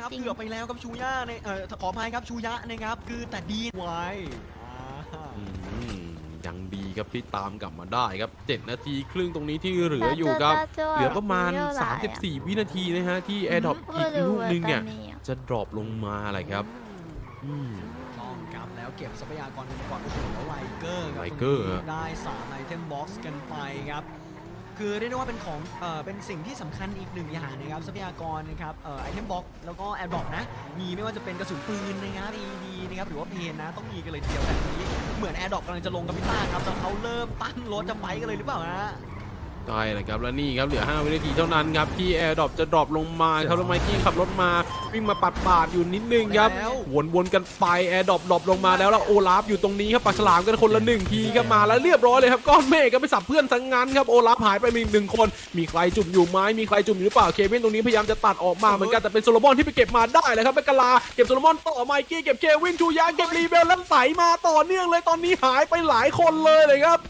ครับไม่จริง เกือบไปแล้วครับชูย่าในเอ่อขออภัยครับชูยะนะครับ คือแต่ดีไว้อ่า อืมยังดีครับที่ตามกลับมาได้ครับ7นาทีครึ่งตรงนี้ที่เหลืออยู่ครับ เหลือประมาณ 34 วินาทีนะฮะ ที่แอร์ดรอปอีกลูกนึงเนี่ย จะดรอปลงมาอะไรครับ อืม ต้องครับแล้วเก็บทรัพยากรกันก่อนโอ้โหแล้วไลเกอร์ครับไลเกอร์ตงนี้ฮะได้3ไอเทมบ็อกซ์กันไปครับ คือเรียกได้ว่าเป็นของเอ่อเป็นสิ่งที่สำคัญอีกหนึ่งอย่างนะครับทรัพยากรนะครับเอ่อไอเทมบ็อกซ์แล้วก็แอดบ็อกนะมีไม่ว่าจะเป็นกระสุนปืนนะครับ EV นะครับหรือว่าเพนนะต้องมีกันเลยทีเดียวแบบนี้ เหมือนแอดด็อกกำลังจะลงกับพิต้าครับแต่เขาเริ่มตั้งรถจะไปกันเลยหรือเปล่านะ ใช่เลยครับแล้วนี่ครับเหลือ 5 วินาทีเท่านั้นครับที่แอร์ดรอปจะดรอปลงมาครับแล้วไมค์กี้ขับรถมาวิ่งมาปัดปาดๆอยู่นิดนึงครับแล้ววนๆกันไปแอร์ดรอปดรอปลงมาแล้วแล้วโอลาฟอยู่ตรงนี้ครับปักฉลามกันคนละหนึ่งทีครับมาแล้วเรียบร้อยเลยครับก้อนเมฆก็ไปสับเพื่อนทั้งนั้นครับโอลาฟหายไปมีอีกหนึ่งคน มีใครจุ่มอยู่ไหมมีใครจุ่มอยู่หรือเปล่าเควินตรงนี้พยายามจะตัดออกมาเหมือนกันแต่เป็นโซโลมอนที่ไปเก็บมาได้เลยครับแมกกาลาเก็บโซโลมอนต่อไมค์กี้เก็บเควินชูยางเก็บรีเบลแล้วไหลมาต่อเนื่องเลยตอนนี้หายไปหลายคนเลยเลยครับ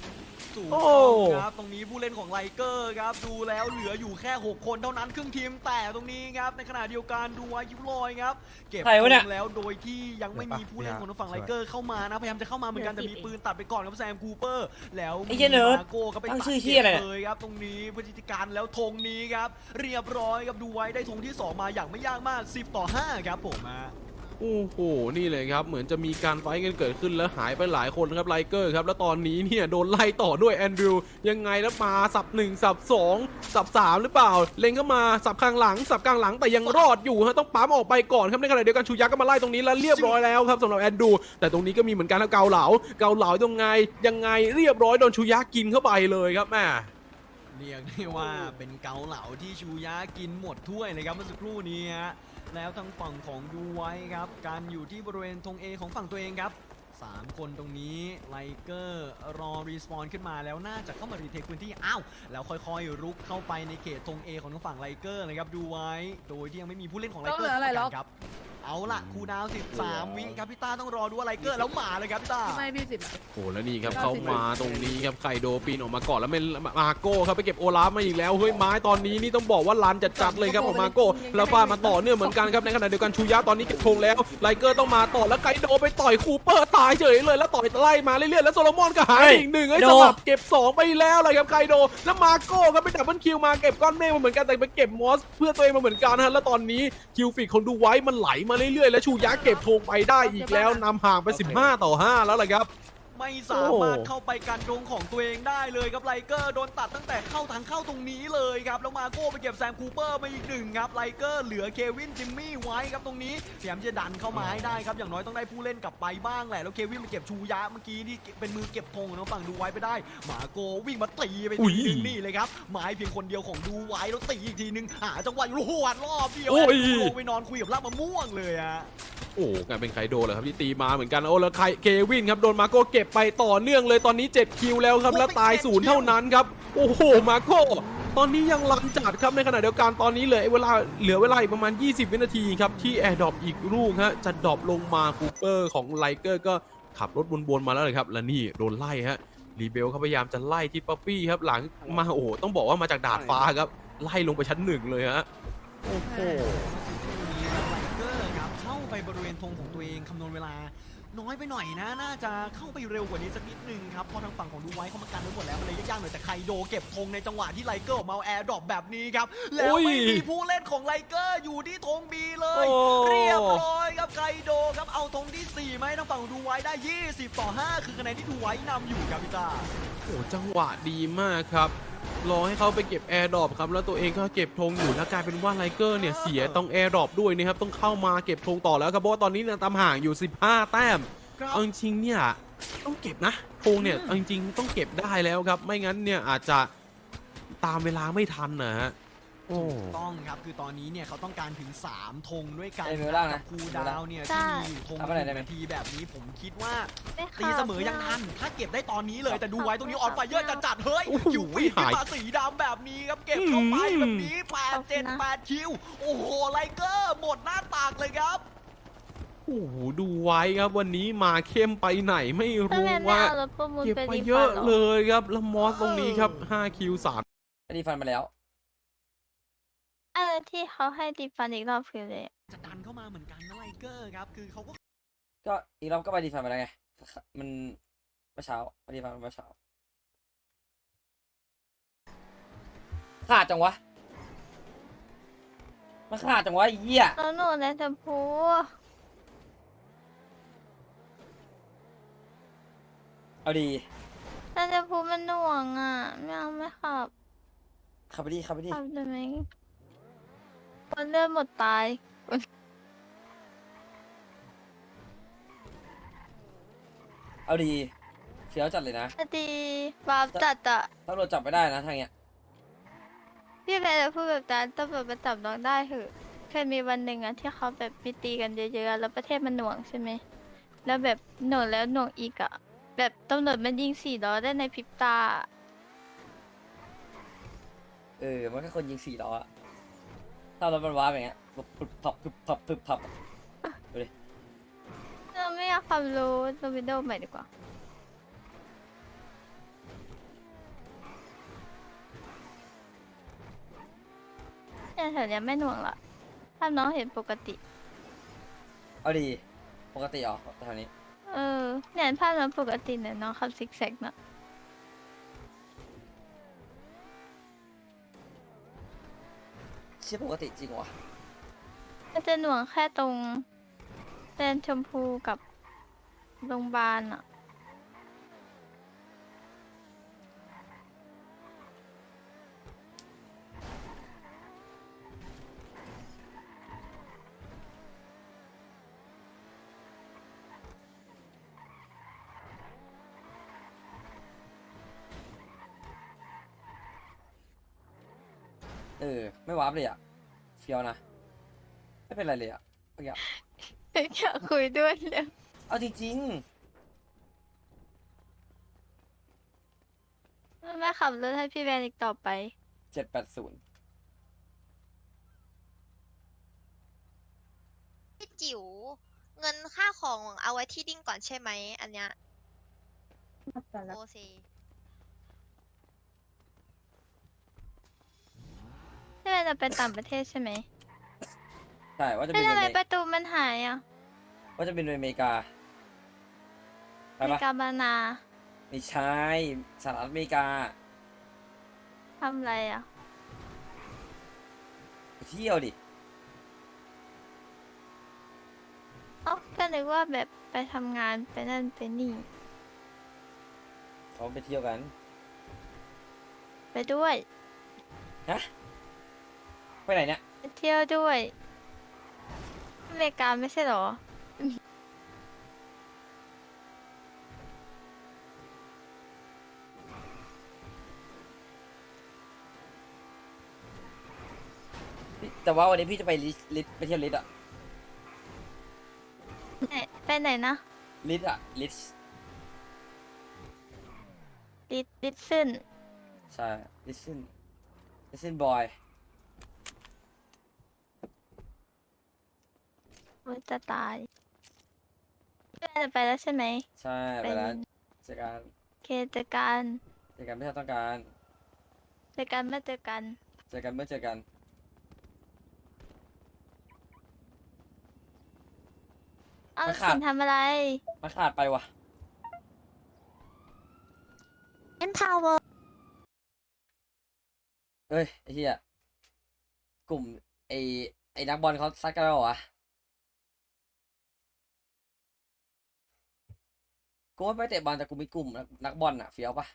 ถูกโอ้ต้องครับตรงนี้ผู้เล่นของไลเกอร์ครับดูแล้วเหลืออยู่แค่ 6 คนเท่านั้นครึ่งทีมแต่ตรงนี้ครับในขณะเดียวกันดูวายุลอยครับเก็บใครวะเนี่ยธงแล้วโดยที่ยังไม่มีผู้เล่นของทางฝั่งไลเกอร์เข้ามานะพยายามจะเข้ามาเหมือนกันแต่มีปืนตัดไปก่อนครับแซมคูเปอร์ แล้วไอ้เหี้ยเนิร์ดมาโก้ก็ไปตั้งตัดชื่อเหี้ยอะไรเนี่ย เลยครับตรงนี้พฤติการแล้วธงนี้ครับเรียบร้อยครับดูไว้ได้ธงที่สองมาอย่างไม่ยากมาก 10 ต่อ 5 ครับผมฮะ โอ้โห นี่เลยครับ เหมือนจะมีการไฟกันเกิดขึ้นแล้วหายไปหลายคนครับไลเกอร์ครับ แล้วตอนนี้เนี่ยโดนไล่ต่อด้วยแอนดรูยังไงแล้วมาสับหนึ่งสับสองสับสามหรือเปล่า เล็งเข้ามาสับข้างหลัง สับกลางหลังแต่ยังรอดอยู่ฮะต้องปั๊มออกไปก่อนครับในขณะเดียวกันชูยักษ์ก็มาไล่ตรงนี้แล้วเรียบร้อยแล้วครับสำหรับแอนดรูแต่ตรงนี้ก็มีเหมือนกันครับเกาเหลาเกาเหลาตรงไงยังไงเรียบร้อยโดนชูยักษ์กินเข้าไปเลยครับแม่เรียกได้ว่าเป็นเกาเหลาที่ชูยะกินหมดถ้วยเลยครับเมื่อสักครู่นี้ฮะ แล้วทางฝั่งของดูไว้ครับ การอยู่ที่บริเวณธง A ของฝั่งตัวเองครับ 3 คนตรงนี้ไลเกอร์รอรีสปอนขึ้นมาแล้วน่าจะเข้ามารีเทคพื้นที่ อ้าว แล้วค่อยๆ รุกเข้าไปในเขตธง A ของทางฝั่งไลเกอร์นะครับดูไว้ โดยที่ยังไม่มีผู้เล่นของไลเกอร์ต้องเหลืออะไรหรอครับเอาล่ะคูลดาวน์13 วิครับพี่ต้าต้องรอดูว่าไลเกอร์แล้วมาเลยครับพี่ต้า ไม่พี่สิบ โอ้แล้วนี่ครับเข้ามาตรงนี้ครับไคโดปีนออกมาก่อนแล้วเป็นมาโก้ครับไปเก็บโอลาฟมาอีกแล้วเฮ้ยไม้ตอนนี้นี่ต้องบอกว่าลันจัดๆเลยครับของมาโก้แล้วฟาดมาต่อเนื่องเหมือนกันครับในขณะเดียวกันชูยะตอนนี้เก็บธงแล้วไลเกอร์ต้องมาต่อแล้วไคโดไปต่อยคูเปอร์ตายเฉยเลยแล้วต่อยไล่มาเรื่อยๆแล้วโซโลมอนก็หายไปอีกหนึ่งไอ้ยไคสโดลับเก็บสองไปแล้วเลยครับไคโดแล้วมาโก้ครับไปดับเบิลคิวมาเก็บก้อนเมฆมาเหมือนกันแต่ไปเก็บมอส เพื่อตัวเองมาเหมือนกันนะฮะแล้วตอนนี้คิวฟิกของดูไว้มันไหลมาเรื่อยๆ แล้วชูยะเก็บธงไปได้อีกแล้วนำห่างไป 15 ต่อ 5 แล้วล่ะครับ ไม่สามารถโอ้เข้าไปกันตรงของตัวเองได้เลยครับไลเกอร์โดนตัดตั้งแต่เข้าทางเข้าตรงนี้เลยครับแล้วมาโก้ไปเก็บแซมคูเปอร์มาอีกหนึ่งครับไลเกอร์เหลือเควินจิมมี่ไว้ครับตรงนี้พยายามจะดันเข้ามาให้ได้ครับอย่างน้อยต้องได้ผู้เล่นกลับไปบ้างแหละแล้วเควินมาเก็บชูยะเมื่อกี้ที่เป็นมือเก็บธงของทางฝั่งดูไว้ไปได้มาโก้วิ่งมาตีไปอุ้ทียนึงนี่เลยครับหมายเพียงคนเดียวของดูไว้แล้วตีอีกทีนึงหาจังหวะอยู่หัวดรอบเดียวโอ้ยลงไปนอนคุยกับลากมะม่วงเลยอะโอ้กลายเป็นไคโดเลยครับที่ตีมาเหมือนกันโอ้แล้วไคเควินครับโดนมาโก้เก็บไปต่อเนื่องเลยตอนนี้ 7 คิวแล้วครับแล้วตายศูนย์เท่านั้นครับ โอ้โหมาโก้ตอนนี้ยังลันจัดครับในขณะเดียวกันตอนนี้เหลือเวลาเหลือเวลาอีกประมาณ 20 วินาทีครับที่แอร์ดรอปอีกลูกฮะจะดรอปลงมาคูเปอร์ของไลเกอร์ก็ขับรถวนๆมาแล้วเลยครับแล้วนี่โดนไล่ฮะรีเบลเขาพยายามจะไล่ที่ป๊อปปี้ครับหลังมาโอ้โหต้องบอกว่ามาจากดาดฟ้าครับ ไล่ลงไปชั้นหนึ่งเลยฮะโอ้โหนี้ครับไลเกอร์ครับเข้าไปบริเวณธงของตัวเองคำนวณเวลา น้อยไปหน่อยนะ น่าจะเข้าไปเร็วกว่านี้สักนิดนึงครับเพอทางฝั่งของดูไว้เขามากันไว้หมดแล้วมันเลยยากๆหน่อยแต่ไคโดเก็บธงในจังหวะที่ไลเกอร์ออกมาเอาแอร์ดรอปแบบนี้ครับ แล้วไม่มีผู้เล่นของไลเกอร์อยู่ที่ธงบีเลย เรียบร้อยครับไคโดครับเอาธงที่ 4 ไหมทางฝั่งของดูไว้ได้ 20 ต่อ 5 คือคะแนนที่ดูไว้นำอยู่ครับพี่ตาโอ้จังหวะดีมากครับ รอให้เขาไปเก็บแอร์ดรอปครับแล้วตัวเองก็เก็บธงอยู่แล้วกลายเป็นว่าไลเกอร์เนี่ยเสียต้องแอร์ดรอปด้วยนะครับต้องเข้ามาเก็บธงต่อแล้วครับเพราะว่าตอนนี้เนี่ยตามห่างอยู่ 15 แต้มครับเอาจริงๆเนี่ยต้องเก็บนะธงเนี่ยเอาจริงๆต้องเก็บได้แล้วครับ ไม่งั้นเนี่ยอาจจะตามเวลาไม่ทันนะฮะ โอ้ต้องครับคือตอนนี้เนี่ยเขาต้องการถึง 3ธงด้วยกันเอ้ยเวลานะคูลดาวน์เนี่ยใช่ ที่มีอยู่ธงเอาไปไหนได้ไหม นาทีแบบนี้ผมคิดว่าไม่ตีขาดเสมอยังทันถ้าเก็บได้ตอนนี้เลยแต่ดูไว้ตรงนี้ออนไฟเยอร์จะจัดเฮ้ยโอ้โหคิวฟีดขึ้หายนมาสีดำแบบนี้ครับเก็บเข้าไปอืม แบบนี้แปดเจ็ดแปดคิว โอ้โหไลเกอร์หมดหน้าตากเลยครับ โอ้โหดูไว้ครับวันนี้มาเข้มไปไหนไม่ถ้ารู้งั้นไม่ว่า เอารถประมูลเก็บไปไปดีเยกว่าอะหรอ เลยครับแล้วมอสตรงนี้ครับ5คิว3ไอ้ดีฟันมาแล้ว เออที่เขาให้ดีฟันอีกรอบคือเลยจะดันเข้ามาเหมือนกันนะไลเกอร์ครับ คือเขาก็ก็อีกรอบก็ไปดีฟันมาแล้วไง มันเมื่อเช้าไปดีฟันเมื่อเช้าขาดจังวะ มันขาดจังวะไอ้เหี้ย แล้วหนูในชมพูเอาดีในชมพูมันหน่วงอะ ไม่เอาไม่ขับขับไปดิขับไปดิขับได้ไหม คนเลือดหมดตาย เอาดีเฟี้ยวจัดเลยนะพอดีบาปจัดอะตำรวจจับไม่ได้นะทางเนี้ย พี่แพรจะพูดแบบนั้นตำรวจมาจับน้องได้เหอะเคยมีวันหนึ่งอะที่เขาแบบมีตีกันเยอะๆแล้วประเทศมันหน่วงใช่ไหมแล้วแบบหน่วงแล้วหน่วงอีกอะแบบตำรวจมันยิงสี่ล้อได้ในพริบตา เออ มันแค่คนยิงสี่ล้ออะ ถ้ารถมันว้าบอย่างเงี้ยปุ๊บปุ๊บพับปุ๊บพับปุ๊บพับอะดูดิเราไม่อยากความรู้ดูวิดีโอใหม่ดีกว่าเนี่ยแถวเนี้ยไม่หน่วงละถ้าน้องเห็นปกติ เอาดี ปกติเหรอแถวนี้ เออเนี่ยภาพน้องปกติเนี่ยน้องขับซิกแซกนะ ชี่ยปกติจริงวะมันจะหน่วงแค่ตรงแดนชมพูกับโรงพยาบาลอะ เออ ไม่ว้าบเลยอะเฟี้ยวนะ ไม่เป็นไรเลยอะเมื่อกี้อยากคุยด้วยเลยเอาจริงไม่ขับรถให้พี่แวนอีกต่อไป ๆเจ็ดแปดศูนย์พี่จิ๋วเงินค่าของเอาไว้ที่ดิ้งก่อนใช่ไหม อันเนี้ยโอเค พี่แวนจะไปต่างประเทศใช่ไหมใช่ว่าจะไม่บินทำไปไมเมประตูมันหายอะว่าจะบินไปอเมริกาไปมีปะกาบานาไม่ใช่สหรัฐอเมริกาทำอะไรอะไปเที่ยวดิเอ้าก็นึกว่าแบบไปทำงานไปนั่นไปนี่เขาไปเที่ยวกัน ไปด้วยฮะ ไปไหนเนี่ยไปเที่ยวด้วยอเมริกาไม่ใช่เหรอ พี่แต่ว่าวันนี้พี่จะไปลิสลิสไปเที่ยวลิสอะไหนไปไหนนะลิสอะลิสลิลิซึนใช่ลิสซินลิสซินบอย โอ้ยจะตายพี่แวนจะไปแล้วใช่ไหม ใช่ไปแล้วเจอกันโอเคเจอกันเจอกันไม่ใช่ต้องการ เจอกันไม่เจอกันเจอกันเมื่อเจอกัน เอ้าไม่ขาดสินทำอะไรมันขาดไปว่ะ Empower เอ้ยไอ้เหี้ยกลุ่มไอ้ไอ้นักบอลเขาซัดกันแล้วเหรอวะ กูว่าไปเตะบอลแต่กูมีกลุ่มนักนักบอลอะเฟี้ยวปะ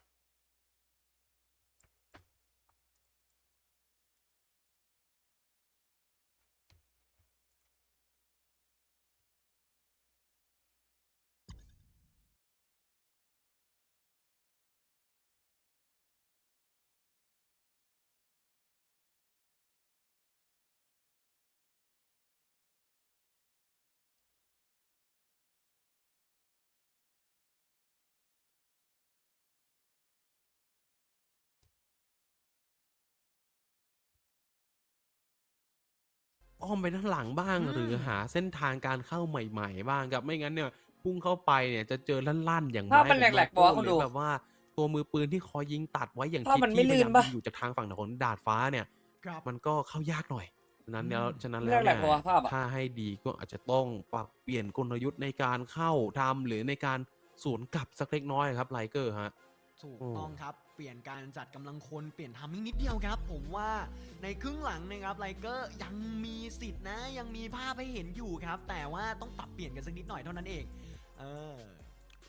อ้อมไปด้านหลังบ้าง อืม หรือหาเส้นทางการเข้าใหม่ ๆ บ้างครับไม่งั้นเนี่ยพุ่งเข้าไปเนี่ยจะเจอลั่นๆอย่างภาพมันไม้แหลกๆของปะวะมาโก้คุณหรืดูอแบบว่าตัวมือปืนที่คอยยิงตัดไว้อย่างภาพทิศมันไม่ที่พลื่ยานยามปะ ยิงอยู่จากทางฝั่งของดาดฟ้าเนี่ย ครับ มันก็เข้ายากหน่อยฉะนั้นแล้วอืมฉะนั้นเรื่แล้อวงแหลเนี่กย ปะวะภาพอะถ้าให้ดีก็อาจจะต้องปรับเปลี่ยนกลยุทธ์ในการเข้าทำหรือในการสวนกลับสักเล็กน้อยครับไลเกอร์ฮะ ถูกโอ้ต้องครับ เปลี่ยนการจัดกำลังคนเปลี่ยนทำมิ่งนิดเดียวครับ ผมว่าในครึ่งหลังนะครับไลเกอร์ยังมีสิทธิ์นะ ยังมีภาพให้เห็นอยู่ครับ แต่ว่าต้องปรับเปลี่ยนกันสักนิดหน่อยเท่านั้นเอง เออ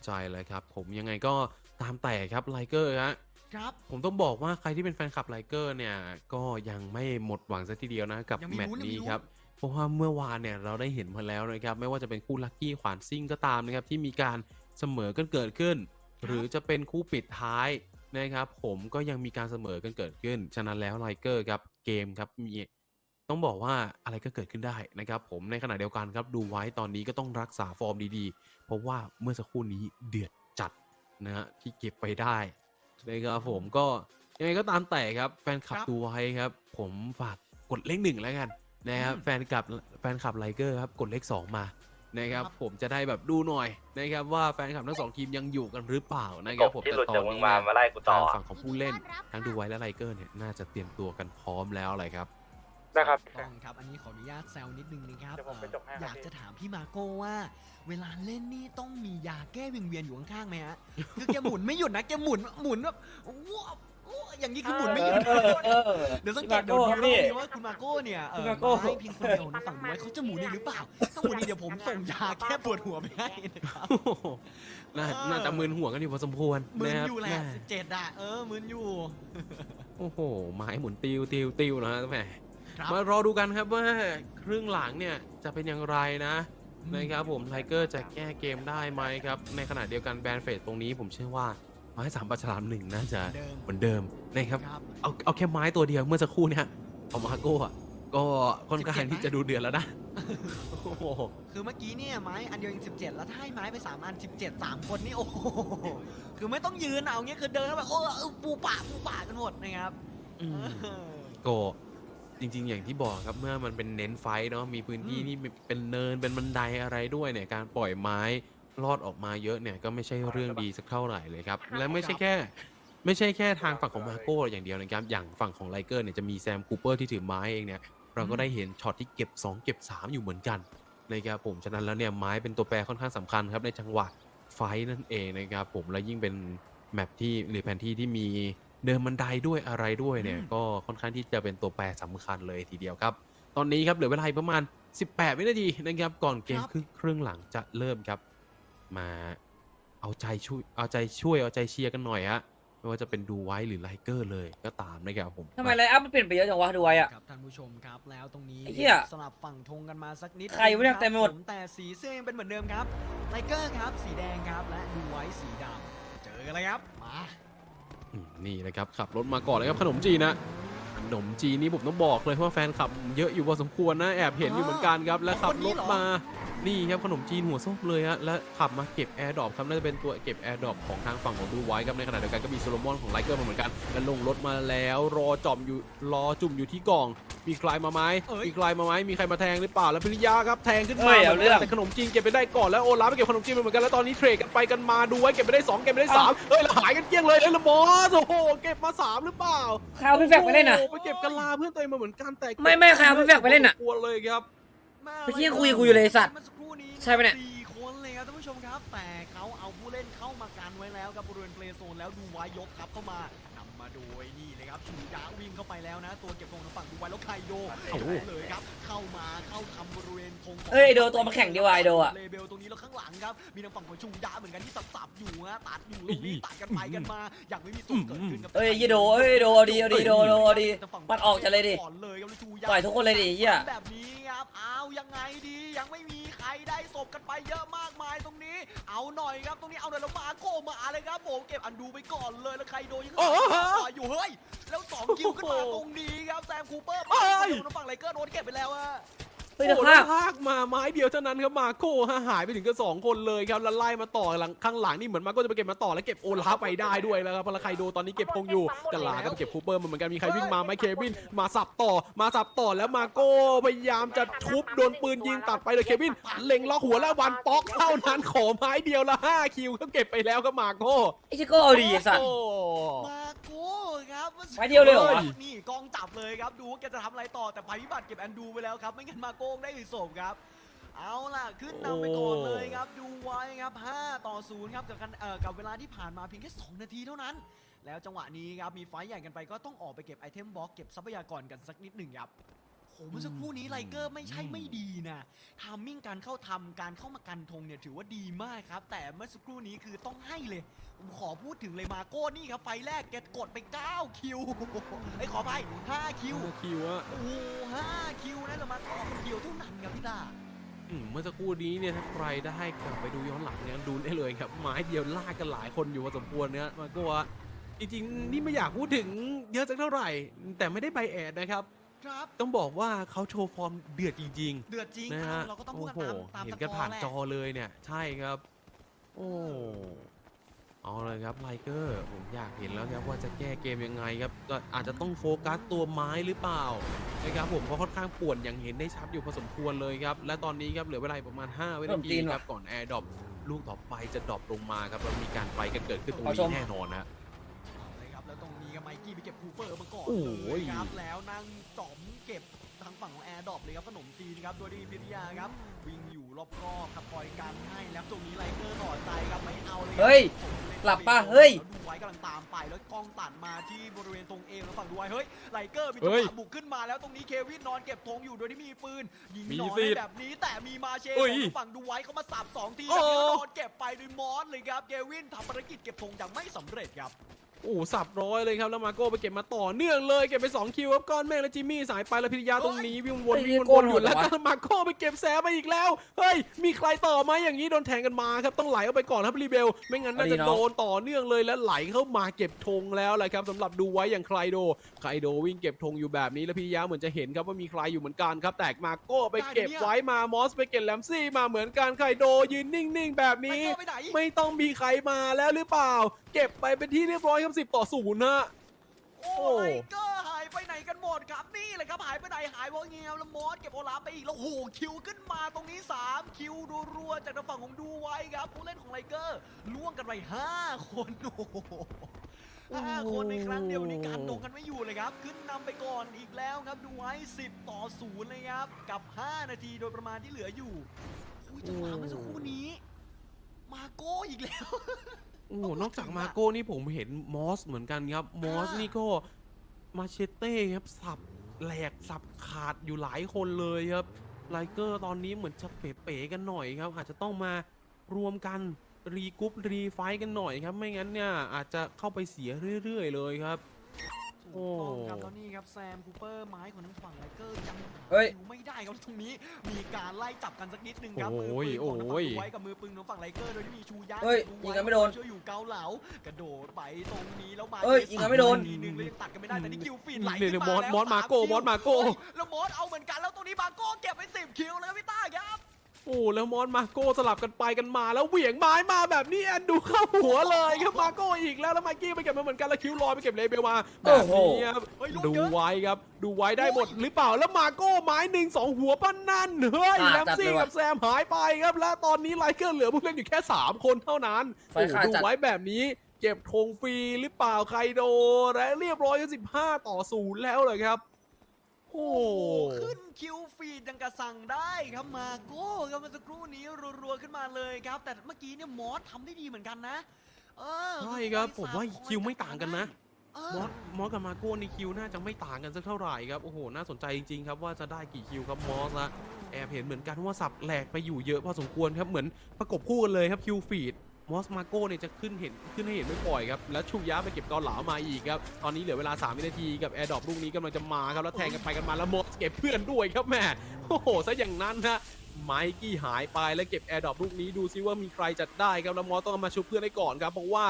ใช่เลยครับ ผมยังไงก็ตามแต่ครับไลเกอร์ฮะครับ ผมต้องบอกว่าใครที่เป็นแฟนคลับไลเกอร์เนี่ย ก็ยังไม่หมดหวังสักทีเดียวนะกับยังมีแมตช์ลุ้นยังมีนี้ลุ้นครับเพราะว่าเมื่อวานเนี่ยเราได้เห็นมาแล้วนะครับ ไม่ว่าจะเป็นคู่ลัคกี้ขวานซิ่งก็ตามนะครับ ที่มีการเสมอกันเกิดขึ้น หรือจะเป็นคู่ปิดท้าย นะครับผมก็ยังมีการเสมอกันเกิดขึ้น ฉะนั้นแล้วไลเกอร์ครับเกมครับมีต้องบอกว่าอะไรก็เกิดขึ้นได้นะครับผมในขณะเดียวกันครับดูไว้ตอนนี้ก็ต้องรักษาฟอร์มดีๆ เพราะว่าเมื่อสักครู่นี้เดือดจัดนะฮะที่เก็บไปได้นะครับผมก็ยังไงก็ตามแต่ครับแฟนคลับครับดูไว้ครับ ผมฝากกดเลขหนึ่งแล้วกันนะครับอืมแฟนคลับแฟนคลับไลเกอร์ครับกดเลขสองมา นะครับครับผมจะได้แบบดูหน่อยนะครับว่าแฟนคลับทั้งสองทีมยังอยู่กันหรือเปล่านะครับผมที่หลุดแต่จากตมึอนงนี้มาเนี่ยมาไล่กูต่อทางอะฝั่งของผู้เล่นทั้งดูไว้และไลเกอร์เนี่ยน่าจะเตรียมตัวกันพร้อมแล้วอะไรครับนะครับต้องครับ อันนี้ขออนุญาตแซวนิดนึงนะครับเดี๋ยวผมไปจบให้ครับอยากพี่จะถามพี่มาโก้ว่า เวลาเล่นนี่ต้องมียาแก้วิงเวียนอยู่ข้างๆไหมฮะคือแกหมุนไม่หยุดนะแกหมุนหมุนแบบว้า วว้าวอย่างนี้คือหมุนไม่หยุดเออเออเดี๋ยวสังเกพี่ตเดี๋ยวมาดูโก้รอบพี่นี้ว่าคุณมาโก้เนี่ยเอคุณอมาโก้ให้เพียงคนเดียวนะฝั่งด้วยเขาจะหมุนอีกหรือเปล่าถ้าหมุนอีกเดี๋ยวผมส่งยาแก้ปวดหัวไปให้นะครับน่าเออน่าจะมึนหัวกันอยู่พอสมควรมึนนะครับอยู่แหละม่สิบเจ็ดอะเออมึนอยู่โอ้โหไม้หมุนติวติวติวนะฮะแหมครับมารอดูกันครับว่าครึ่งหลังเนี่ยจะเป็นอย่างไรนะนะครับผมไทเกอร์จะแก้เกมได้ไหมครับในขณะเดียวกันแบนเฟสตรงนี้ผมเชื่อว่า ไม้สามปลาฉลามหนึ่งน่าจะเดิมเหมือนเดิมนะครับครับ เอาเอาแค่ไม้ตัวเดียวเมื่อสักครู่เนี่ยเอามาโก้อะก็ค่อนข้าง17ที่จะดูเดือดแล้วนะโอ้โหคือเมื่อกี้เนี่ยไม้อันเดียวยัง17 แล้วถ้าให้ไม้ไป3อัน 17 3 คนนี่โอ้โหคือไม่ต้องยืนเอาเงี้ยคือเดินแล้วแบบโอ้เออปูป่าปูป่ากันหมดนะครับอืมเออก็จริง ๆ อย่างที่บอกครับเมื่อมันเป็นเน้นไฟท์เนาะมีพื้นที่อืมนี่เป็นเนินเป็นบันไดอะไรด้วยเนี่ยการปล่อยไม้ ลอดออกมาเยอะเนี่ยก็ไม่ใช่เรื่องดีสักเท่าไหร่เลยครับ และไม่ใช่แค่ ไม่ใช่แค่ทางฝั่งของมาโก้อย่างเดียวนะครับ อย่างฝั่งของไลเกอร์เนี่ยจะมีแซมคูเปอร์ที่ถือไม้เองเนี่ย เราก็ได้เห็นช็อตที่เก็บ 2 เก็บ 3 อยู่เหมือนกันนะครับผม ฉะนั้นแล้วเนี่ยไม้เป็นตัวแปรค่อนข้างสำคัญครับในจังหวะไฟท์นั่นเองนะครับผม และยิ่งเป็นแมปที่หรือแผนที่ที่มีเดินบันไดด้วยอะไรด้วยเนี่ยอืมก็ค่อนข้างที่จะเป็นตัวแปรสำคัญเลยทีเดียวครับ ตอนนี้ครับเหลือเวลาอีกประมาณ 18 วินาทีนะครับก่อนเกมครึ่งครึ่งหลังจะเริ่มครับ มาเอาใจช่วยเอาใจช่วยเอาใจเชียร์กันหน่อยฮะไม่ว่าจะเป็นดูไว้หรือไลเกอร์เลยก็ตามนะครับผม ทำไมไลน์อัพมันเปลี่ยนไปเยอะจังวะดูไว้อะ ครับท่านผู้ชมครับแล้วตรงนี้ไอ้เหี้ยสลับฝั่งธงกันมาสักนิดใครวะเนี่ยงบเต็มไปหมด ผแต่สีเสื้อยังเป็นเหมือนเดิมครับไลเกอร์ครับสีแดงครับและดูไว้สีดำเจอกันเลยครับมาอืมนี่นะครับขับรถมาก่อนเลยครับขนมจีนนะขนมจีนนี่ผมต้องบอกเลยว่าแฟนขับเยอะอยู่พอสมควรนะแอบเห็นอยู่เหมือนกันครับและขับรถมา นี่ครับขนมจีนหัวส้มเลยฮะและขับมาเก็บแอร์ดรอปครับน่าจะเป็นตัวเก็บแอร์ดรอปของทางฝั่งของดูไว้ครับในขณะเดียวกันก็มีโซโลมอนของไลเกอร์มาเหมือนกันและลงรถมาแล้วรอจอมอยู่รอจุ่มอยู่ที่กล่อง มีใครมาไหมเอ้ยมีใครมาไหมมีใครมาแทงหรือเปล่าแล้วพิริยาครับแทงขึ้นเอ้มายเอาเรื่อง แต่ขนมจีนเก็บไปได้ก่อนแล้วโอลาฟไปเก็บขนมจีนไปเหมือนกันแล้วตอนนี้เทรดกันไปกันมาดูไว้เก็บไปได้สองเก็บไปได้สามเอ้ยแล้วหายกันเกลี้ยงเลยเอ้ยและบอสโอ้โหเก็บมาสามหรือเปล่าใครเอาพี่แฟกไปเล่นอะโอ้โหไปเก็บกะลาเพื่อนตัวเองมาเหมือนกันแต่ไม่ไม่ใครเอาพี่แฟกไปเล่นอะกลัวเลยครับ เมื่อกี้คุยกับกูอยู่เลยไอ้สัตว์มื่อสักครู่นี้ใช่ปะเนี่ย สี่คนเลยครับท่านผู้ชมครับ แต่เขาเอาผู้เล่นเข้ามากันไว้แล้วครับบริเวณเพลย์โซนแล้วดูไว้ยกครับเข้ามานำ มาโดยนี่เลยครับชูดะวิ่งเข้าไปแล้วนะ ตัวเก็บธงทางฝั่งดูไว้แล้วไคโดโอ้โหเลยครับเข้ามาเข้าทำบริเวณธงขงเอ้ยไอ้โดตัวมาแข่งดีกว่าไอ้โดอะเลเบลตรงนี้แล้วข้างหลังครับมีทางฝั่งของชูดะเหมือนกันที่สับๆอยู่ฮะตัดอยู่ตรงนี้ตัดกันไปกันมาอย่างไม่มีส่วนเกิดขึ้นกับเอ้ยยี่โดเอ้ยโดเอาดีเอาดีโดโดเอาดีมันออกจะเลยดิก่อนเลยครับแล้วชูดะต่อยทุกคนเลยดิเหี้ยแบบนี้ครับเอายังไงดียังไม่มีใครได้ศพกันไปเยอะมากมายตรงนี้ เอาหน่อยครับตรงนี้เอาหน่อยแล้วมาโกมาเลยครับผมเก็บอันดูไปก่อนเลยแล้วใครโดนยังไงโอ้โหต่ออยู่เฮ้ย แล้วสองคิวขึ้นมาตรงนี้ครับแซมคูเปอร์เอ้ยทางฝั่งไลเกอร์โดนเก็บไปแล้วอะ เฮ้ยโอ้เดี๋ยวโหภาพลากมาไม้เดียวเท่านั้นครับมาโก้ฮะหายไปถึงก็สองคนเลยครับแล้วไล่มาต่อหลังข้างหลังนี่เหมือนมาโก้จะไปเก็บมาต่อแล้วเก็บโอลาฟไปได้ด้วยแล้วครับเพราะใครโดตอนนี้เก็บพงอยู่กะลาก็ไปเก็บคูเปอร์มาเหมือนกันมีใครวิ่งมาไหมเควินมาสับต่อ มาสับต่อแล้วมาโก้พยายามจะทุบโดนปืนยิงตัดไปเลยเควินเล็งล็อกหัวแล้ววันป๊อกเท่านั้นขอไม้เดียวละห้าคิวก็เก็บไปแล้วครับมาโก้ไอ้ชิโก้เอาดีไอ้สัตว์ โอ้ มาโก้ครับครับไม้เดียวเลยเหรอนี่กองจับเลยครับดูว่าแกจะทำอะไรต่อแต่ภัยพิบัติเก็บแอนดูไปแล้วครับไม่งั้นมาโกงได้อีกศพครับ เอาล่ะขึ้นนำไปก่อนเลยครับ ดูไว้ครับ 5 ต่อ 0 ครับกับกันเอ่อกับเวลาที่ผ่านมาเพียงแค่ 2 นาทีเท่านั้น แล้วจังหวะนี้ครับ มีไฟท์ใหญ่กันไปก็ต้องออกไปเก็บไอเทมบล็อกเก็บทรัพยากรกันสักนิดหนึ่งครับโหเมื่อสักครู่นี้ไลเกอร์ไม่ใช่ไม่ดีนะทามมิ่งการเข้าทำการเข้ามากันธงเนี่ยถือว่าดีมากครับ แต่เมื่อสักครู่นี้คือต้องให้เลย ผมขอพูดถึงเลยมาโก้นี่ครับ ไฟแรกแกกดไป 9 คิวไอ้ยขอไป 5 คิวคิวอะโอ้โห5คิวนะแต่มาโก้คนเดียวเท่านั้นครับพี่ตาอืมเมื่อสักครู่นี้เนี่ยถ้าใครได้กลับไปดูย้อนหลังเนี่ยดูได้เลยครับไม้เดียวลากกันหลายคนอยู่พอสมควรเนี่ยมาโก็ว่าจริงๆนี่ไม่อยากพูดถึงเยอะสักเท่าไหร่ แต่ไม่ได้ใบแอดนะครับ ครับ ต้องบอกว่าเขาโชว์ฟอร์มเดือดจริง เดือดจริงๆ นะคฮะรับเราก็ต้องพูดโอ้กันโหตามตามเห็นสกันกอผ่านร์แหละจอเลยเนี่ย ใช่ครับ โอ้เอาเลยครับไลเกอร์ผมอยากเห็นแล้วครับว่าจะแก้เกมยังไงครับก็อาจจะต้องโฟกัสตัวไม้หรือเปล่านะครับผมเพราะค่อนข้างป่วนอย่างเห็นได้ชัดอยู่พอสมควรเลยครับ และตอนนี้ครับเหลือเวลาอีกประมาณ 5 วินาทีครับก่อนแอร์ดรอปลูกต่อไปจะดรอปลงมาครับแล้วมีการไฟกันเกิดขึ้นตรงนี้แน่นอนนะ ไมกี้ไปเก็บคูเปอร์มาก่อนโอ้เลยยครับแล้วนั่งจอมเก็บทางฝั่งของแอร์ดรอปเลยครับขนมจีนครับโดยที่พิทยาครับวิ่งอยู่รอบๆครับคอยกันให้แล้วตรงนี้ไลเกอร์ต่อใจครับไม่เอาเลยครับเฮ้ยหลับปะเฮ้ยแล้วดูไว้กำลังตามไปแล้วกล้องตัดมาที่บริเวณตรงเอวแล้วฝั่งดูไว้เฮ้ยไลเกอร์มีจังเฮ้หยวะบุกขึ้นมาแล้วตรงนี้เควินนอนเก็บธงอยู่โดยที่มีปืนยิงมีนอนสิได้ทธิ์แบบนี้แต่มีมาเชเอ้ยของฝั่งดูไว้เขามาสับสองทีโอ้แบบนี้แล้วนอนเก็บไปโดยมอสเลยครับเควินทำภารกิจเก็บธงอย่างไม่สำเร็จครับ โอ้สับร้อยเลยครับแล้วมาโก้ไปเก็บมาต่อเนื่องเลยเก็บไป2คิวครับก้อนเมฆและจิมมี่สายไปแล้วพิทยาตรงนี้วิ่งวนเฮ้ยวิ่งโกวนนโหอยู่ดแล้ววะก็มาโก้ไปเก็บแซมมาอีกแล้วเฮ้ยมีใครต่อไหมอย่างนี้โดนแทงกันมาครับต้องไหลออกไปก่อนครับรีเบล ไม่งั้นน่าจะโดนต่อเนื่องเลยและไหลเข้ามาเก็บธงแล้วแหละครับสำหรับดูไว้อย่างใครโดใครโดวิ่งเก็บธงอยู่แบบนี้แล้วพิทยาเหมือนจะเห็นครับว่ามีใครอยู่เหมือนกันครับแต่มาโก้ไปเก็บไว้มามอสไปเก็บแลมซี่มาเหมือนกันใครโดยืนนิ่งๆแบบไลนี้เกอร์ไปไหนไม่ต้องมีใครมาแล้วหรือเปล่า เก็บไปเป็นที่เรียบร้อยครับ10ต่อ0นะ โอ้โอ้ ไลเกอร์หายไปไหนกันหมดครับนี่แหละครับหายไปไหนหายวอเงียวแล้วมอสเก็บโอลาฟไปอีกแล้วโอ้โหคิวขึ้นมาตรงนี้ 3 คิวรัวๆจากทางฝั่งของดูไว้ครับ ผู้เล่นของไลเกอร์ล่วงกันไป5คนโอ้โหห้าคนในครั้งเดียวนี้การโดงกันไม่อยู่เลยครับ ขึ้นนำไปก่อนอีกแล้วครับดูไว้10 ต่อ0เลยครับ กับ 5 นาทีโดยประมาณที่เหลืออยู่โอ้ยจังหวะเมื่อสักครู่นี้ มาโก้อีกแล้ว โอ้โหนอกจากมาโก้นี่ผมเห็นมอสเหมือนกันครับ มอสอ่านี่นี่ก็มาเชเต้ครับ สับแหลกสับขาดอยู่หลายคนเลยครับไลเกอร์ตอนนี้เหมือนจะเป๋ๆกันหน่อยครับ อาจจะต้องมารวมกันรีกรุ๊ปรีไฟท์กันหน่อยครับ ไม่งั้นเนี่ยอาจจะเข้าไปเสียเรื่อย ๆ เลยครับ ถูกต้องครับแล้วนี่ครับแซมคูเปอร์ไม้ของทางฝั่งไลเกอร์ยังเฮ้ยอยู่ไม่ได้ครับตรงนี้มีการไล่จับกันสักนิดนึงครับโอ้มือยปืนของทางโอ้ฝั่งยดูไว้กับมือปืนของฝั่งไลเกอร์โดยที่มีชูยะเฮ้ยดูยิงไว้กันไม่โดนช่วยอยู่เกาเหลากระโดดไปตรงนี้แล้วมาเอ้ยยิงกันไม่โดน ทีนึงแล้วยังตัดกันไม่ได้แต่นี่คิวฟีนไหลเดี๋ยวขึ้นมอมาสแล้วมอสมาโก้สคิวมอสมาโก้เฮ้ยแล้วมอสเอาเหมือนกันแล้วตรงนี้มาโก้เก็บไปสิบคิวเลย โอ้แล้วมอนมาโก้สลับกันไปกันมาแล้วเหวี่ยงไม้มาแบบนี้แอนดูเข้าหัวเลยครับมาโก้อีกแล้วแล้วมากี้ไปเก็บมาเหมือนกันแล้วคิวลอยไปเก็บเลเบลมาแบบนี้ครับเฮ้ยลูกดูเยอะไว้ครับ ดูไว้ได้หมดหรือเปล่าแล้วมาโก้ไม้หนึ่งสองหัวปั้นนั่นเฮ้ยอ่าแลมจัดซี่เลยว่ะกับแซมหายไปครับและตอนนี้ไลเกอร์เหลือผู้เล่นอยู่แค่ 3 คนเท่านั้นไฟโอ้ขาดดูจัดไว้แบบนี้เก็บธงฟรีหรือเปล่าใครโดและเรียบร้อยสิบห้าต่อศูนย์แล้วเลยครับ โอ้โอ้โหขึ้นคิวฟีดยังกระสั่งได้ครับมาโก้ครับเมื่อสักครู่นี้รัวๆขึ้นมาเลยครับ แต่เมื่อกี้เนี่ยมอสทำได้ดีเหมือนกันนะเออใช่ครับผมว่าคิวไม่ต่างกันนะเอมออสมอสกับมาโก้ในคิวน่าจะไม่ต่างกันสักเท่าไหร่ครับโอ้โหน่าสนใจจริงๆครับว่าจะได้กี่คิวครับมอสนะแอบเห็นเหมือนกันว่าสับแหลกไปอยู่เยอะพอสมควรครับเหมือนประกบคู่กันเลยครับคิวฟีด มอสมาโก้เนี่ยจะขึ้นเห็นขึ้นให้เห็นไม่ปล่อยครับ แล้วชูยะไปเก็บเกาเหลามาอีกครับ ตอนนี้เหลือเวลา 3 วินาทีกับแอร์ดรอปลูกนี้กำลังจะมาครับ แล้วแทงกันไปกันมาแล้วมอสเก็บเพื่อนด้วยครับแม่โอ้โหซะอย่างนั้นนะไมกี้หายไปแล้วเก็บแอร์ดรอปลูกนี้ดูซิว่ามีใครจัดได้ครับแล้วมอสต้องมาชุบเพื่อนให้ก่อนครับเพราะว่า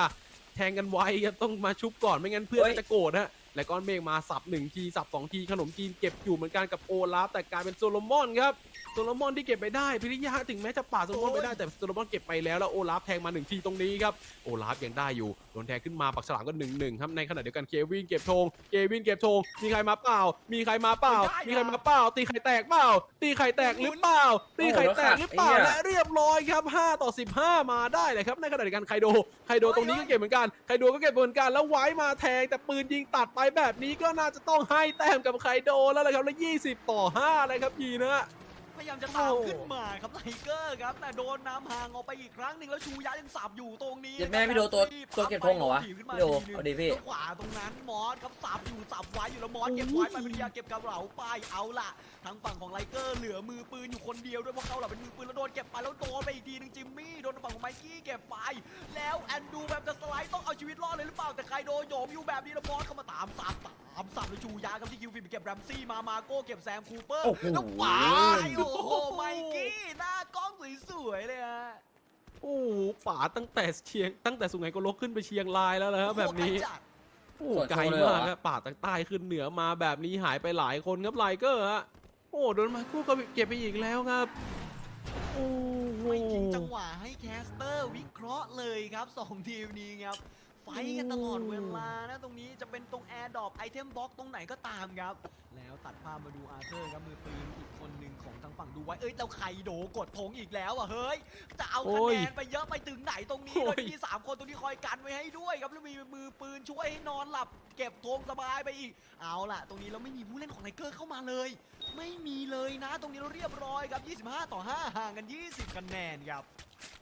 แทงกันไว้ครับต้องมาชุบก่อนไม่งั้นเพื่อนจะโกรธฮะ และก้อนเมฆมาสับหนึ่งทีสับสองทีขนมจีนเก็บอยู่เหมือนกันกับโอลาฟแต่กลายเป็นโซโลมอนครับโซโลมอนที่เก็บไปได้พิริยะถึงแม้จะปาโซโลมอนไปได้แต่โซโลมอนเก็บไปแล้วแล้วโอลาฟแทงมาหนึ่งทีตรงนี้ครับโอลาฟยังได้อยู่ ดนแทงขึ้นมาปักฉลามก็หนึ่งหนึ่งครับในขณะเดียวกันเควินเก็บธงเควินเก็บธงมีใครมาเปล่า มีใครมาเปล่า มีใครมาเปล่า ตีไข่แตกเปล่า ตีไข่แตกหรือเปล่า ตีไข่แตกหรือเปล่าและเรียบร้อยครับ 5 ต่อ 15 มาได้เลยครับในขณะเดียวกันไคโดไคโดตรงนี้ก็เก็บเหมือนกันไคโดก็เก็บเหมือนกันแล้วไว้มาแทงแต่ปืนยิงตัดไปแบบนี้ก็น่าจะต้องให้แต้มกับไคโดแล้วละครับแล้ว20 ต่อ5เลยครับยีนะ พยายามจะตามขึ้นมาครับไลเกอร์ครับ แต่โดนน้ำห่างออกไปอีกครั้งหนึ่งแล้วชูยะยังสับอยู่ตรงนี้เย็ดแม่พี่โดตัวตัวเก็บธงเหรอวะถีบขึ้นมาพี่โดทีนึงเอาดิพี่แล้วขวาตรงนั้นมอสครับสับอยู่สับไว้อยู่แล้วมอสเก็บไว้ไปพิทยาเก็บกระเหลาไปเอาล่ะ ทางฝั่งของไลเกอร์เหลือมือปืนอยู่คนเดียวด้วยเพราะเขาเหล่าเป็นมือปืนแล้วโดนเก็บไปแล้วโดนไปอีกทีหนึงจิมมี่โดนทางฝั่งของไมกี้เก็บไป แล้วแอนดูแบบจะสไลด์ต้องเอาชีวิตรอดเลยหรือเปล่าแต่ใครโดนโยมอยู่แบบนี้แล้วมอสเข้ามาตามสับตามสับแล้วชูยาครับที่คิวฟินไปเก็บแรมซี่มามาโก้เก็บแซมคูเปอร์ โอ้โห แล้วไปโอ้โหไมกี้หน้ากล้องสวยๆเลยฮะโอ้โหป่าตั้งแต่เชียง ตั้งแต่สุไหงโกลกขึ้นไปเชียงรายแล้วนะครับแบบนี้โคตรจัด โอ้ส่วนไกลมากครับป่าตั้งใต้ขึ้นเหนือมาแบบนี้หายไปหลายคนครับไลเกอร์ฮะโอ้โดนมาคู่ก็เก็บไปอีกแล้วครับโอ้โห ไม่ทิ้งจังหวะให้แคสเตอร์วิเคราะห์เลยครับสองทีมนี้ครับ ไฟท์กันตลอดเวลานะตรงนี้จะเป็นตรงแอร์ดรอปไอเทมบ็อกตรงไหนก็ตามครับ แล้วตัดภาพมาดูอาร์เธอร์ครับมือปืนอีกคนหนึ่งของทางฝั่งดูไว้เอ้ยแล้วไคโดกดธงอีกแล้วอะเฮ้ยจะเอาคะแนนไปเยอะไปถึงไหนตรงนี้โดยที่มีสามคนตรงนี้คอยกันไว้ให้ด้วยครับแล้วมีมือปืนช่วยให้นอนหลับ เก็บธงสบายไปอีก เอาล่ะ ตรงนี้เราไม่มีผู้เล่นของไนเกอร์เข้ามาเลย ไม่มีเลยนะ ตรงนี้เราเรียบร้อยครับ 25 ต่อ 5 ห่างกัน 20 คะแนนครับ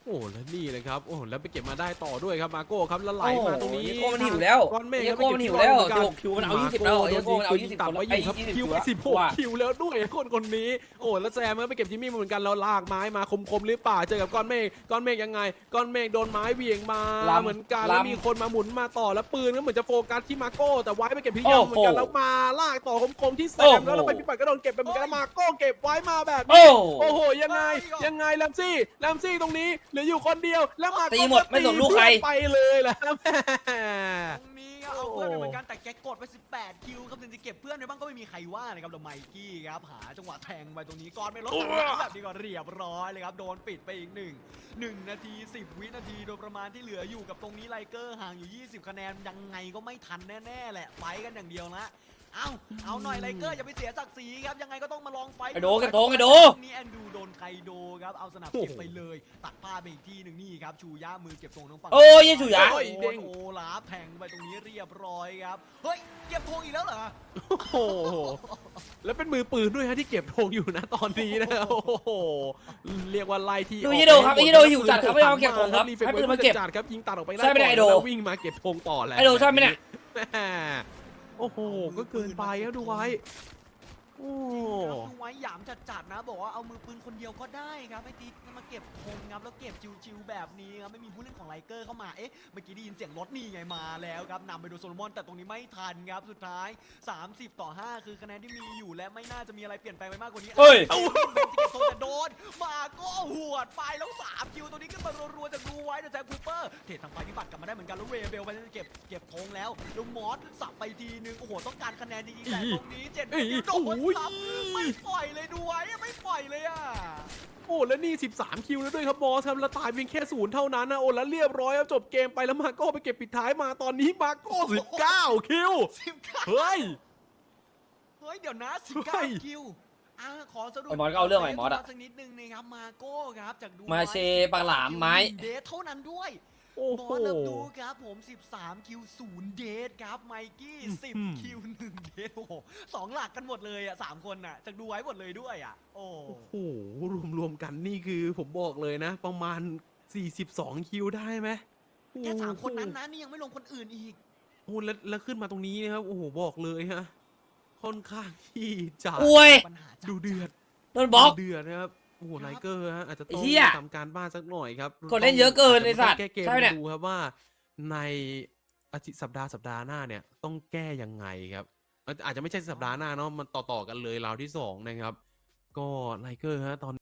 โอ้แล้วนี่เลยครับโอ้แล้วไปเก็บมาได้ต่อด้วยครับมาโก้ครับแล้วไหลมาตรงนี้โอ้โหเยโก้มันหิวแล้วก้อนเมฆเยครับโก้มันหิวแล้ว16คิวมันเอา20แล้วเยโก้มันเอาโด20ตัดไว้อยู่ครับไอ้20คิวตัว สิบหกว่าคิวแล้วด้วยคนคนนี้ โอ้แล้วแซมก็ไปเก็บจิมมี่มาเหมือนกันแล้วลากไม้มาคมๆหรือเปล่าเจอกับก้อนเมฆก้อนเมฆยังไง ก้อนเมฆโดนไม้เหวี่ยงมาล้ำเหมือนกันแล้วล้ำมีคนมาหมุนมาต่อแล้วปืนก็เหมือนจะโฟกัสที่มาโก้แต่ไว้ไปเก็บพี่ยามเหมือนกันโอ้โหแล้วมาลากต่อคมๆที่แซโอ้มโหแล้วเราไปพี่ปัดก็โดนเก็บไปเหมือนกันแล้วมาโก้เก็บไว้มาแบบโอ้นี้โอ้โหยังไงไม่หรอกยังไงแรมซี่แรมซี่ตรงนี้เหลืออยู่คนเดียวแล้วมาตีหมดไม่สนลูกใครไปเลยแหละแม่ ตรงนี้ ก็เอาเพื่อนไปเหมือนกันแต่แกกดไป 18 คิวครับถึงจะเก็บเพื่อนไปบ้างก็ไม่มีใครว่านะครับแล้วไมกี้ครับหาจังหวะแทงไปตรงนี้ก่อนไปลดแบบนี้ก็เรียบร้อยเลยครับโดนปิดไปอีกหนึ่งหนึ่งนาที 10 วินาทีโดยประมาณที่เหลืออยู่กับตรงนี้ไลเกอร์ห่างอยู่ 20 คะแนนยังไงก็ไม่ทันแน่ๆแหละไปกันอย่างเดียวนะ เอาเอาหน่อยไลเกอร์อย่าไปเสียศักดิ์ศรีครับยังไงก็ต้องมาลองไฟท์ไอ้โดเก็บธงไอ้โดตรงนี้แอนดูโดนไคโดครับเอาสนับเก็บไปเลย ตัดผ้าพไปอีกที่หนึ่งนี่ครับชูย่ามือเก็บธงทั้งฝั่งโอ้ยยังชูยะโอ้ยเด้งโอลาฟแทงไปตรงนี้เรียบร้อยครับเฮ้ยเก็บธงอีกแล้วเหรอโอ้โหแล้วเป็นมือปืนด้วยฮะที่เก็บธงอยู่นะตอนนี้นะโอ้โหเรียกว่าไล่ที่ดูออกยี่โดครับไปยี่โดหิวจัดครับไม่เอาเก็บธงครับรีเฟให้กปืนเวอมาร์เก็บจัดครับยิงตัดออกไปใช่ไม่ได้ไอ้โดแล้ววิ่งมาเก็บธงต่อแล้วไอ้โดใช่ไหมเนี่ยแม่ โอ้โห ก็เกินไปครับดูไว้ โอ้ครับดูไว้หยามจัดๆนะ บอกว่าเอามือปืนคนเดียวก็ได้ครับไอ้ตีมาเก็บธงครับแล้วเก็บจิวๆแบบนี้ครับไม่มีผู้เล่นของไลเกอร์เข้ามาเอ๊ะเมื่อกี้ได้ยินเสียงรถนี่ไงมาแล้วครับนำไปโดยโซโลมอนแต่ตรงนี้ไม่ทันครับสุดท้าย 30 ต่อ 5 คือคะแนนที่มีอยู่และไม่น่าจะมีอะไรเปลี่ยนแปลงไปมากกว่านี้เฮ้ยเอาเบนที่เก็บธงแต่โดนมาก็หวดไปแล้ว3คิวตัวนี้ขึ้นมารัวๆจากดูไว้แต่แจ็คคูเปอร์เทรดทางไปพิบัติกลับมาได้เหมือนกันแล้วเรเบลไปเก็บเก็บธงแล้วแล้วมอสสับไปทีนึงโอ้โหต้องการคะแนนจริงๆแต่ตรงนี้เจ็ดเอ้ยคิวโดโอ้นโหสับไม่ปล่อยเลยดูไว้ไม่ปล่อยเลยอะ โอ้แล้วนี่ 13 คิวแล้วด้วยครับบอสครับแล้วตายเพียงแค่ศูนย์เท่านั้นนะโอ้แล้วเรียบร้อยครับจบเกมไปแล้วมาโก้ไปเก็บปิดท้ายมาตอนนี้มาโก้19 คิว สิบเก้าเฮ้ย เฮ้ย เดี๋ยวนะสิบเฮ้เก้าย คิวอะขอสรุปไอ้มอสก็เอาเรื่องไอ้มอสอะ สักนิดนึงนะครับมาโก้ครับจากดูมาเชปากหลามไม้ เดทเท่านั้นด้วย โอ้บโห อสเริ่มดูครับผม 13 คิว 0 เดทครับ ไมกี้ อืม 10 คิว 1 เดทโอ้โหสองหลักกันหมดเลยอะสามคนอะจากดูไว้หมดเลยด้วยอะ โอ้โอ้โหรวมๆกันนี่คือผมบอกเลยนะ ประมาณ 42 คิวได้ไหมแค่สามคนนั้นนะนี่ยังไม่ลงคนอื่นอีก โอ้แล้วแล้วขึ้นมาตรงนี้นะครับ โอ้โห บอกเลยฮะ ค่อนข้างที่จะอวยปัญหาจัด ดูเดือดโดนบล็อกดูเดือดนะครับ โอ้โหครับไลเกอร์ฮะอาจจะต้องไอ้เหี้ยทำการบ้านสักหน่อยครับกดเล่นเยอะเกินไอ้สัตว์แก้เกมใช่ไหมเนี่ย ดูครับว่าในอาทิตย์สัปดาห์สัปดาห์หน้าเนี่ยต้องแก้ยังไงครับอาจอาจจะไม่ใช่สัปดาห์หน้าเนาะมันต่อๆกันเลยราวที่สองนะครับ ก็ไลเกอร์ฮะตอน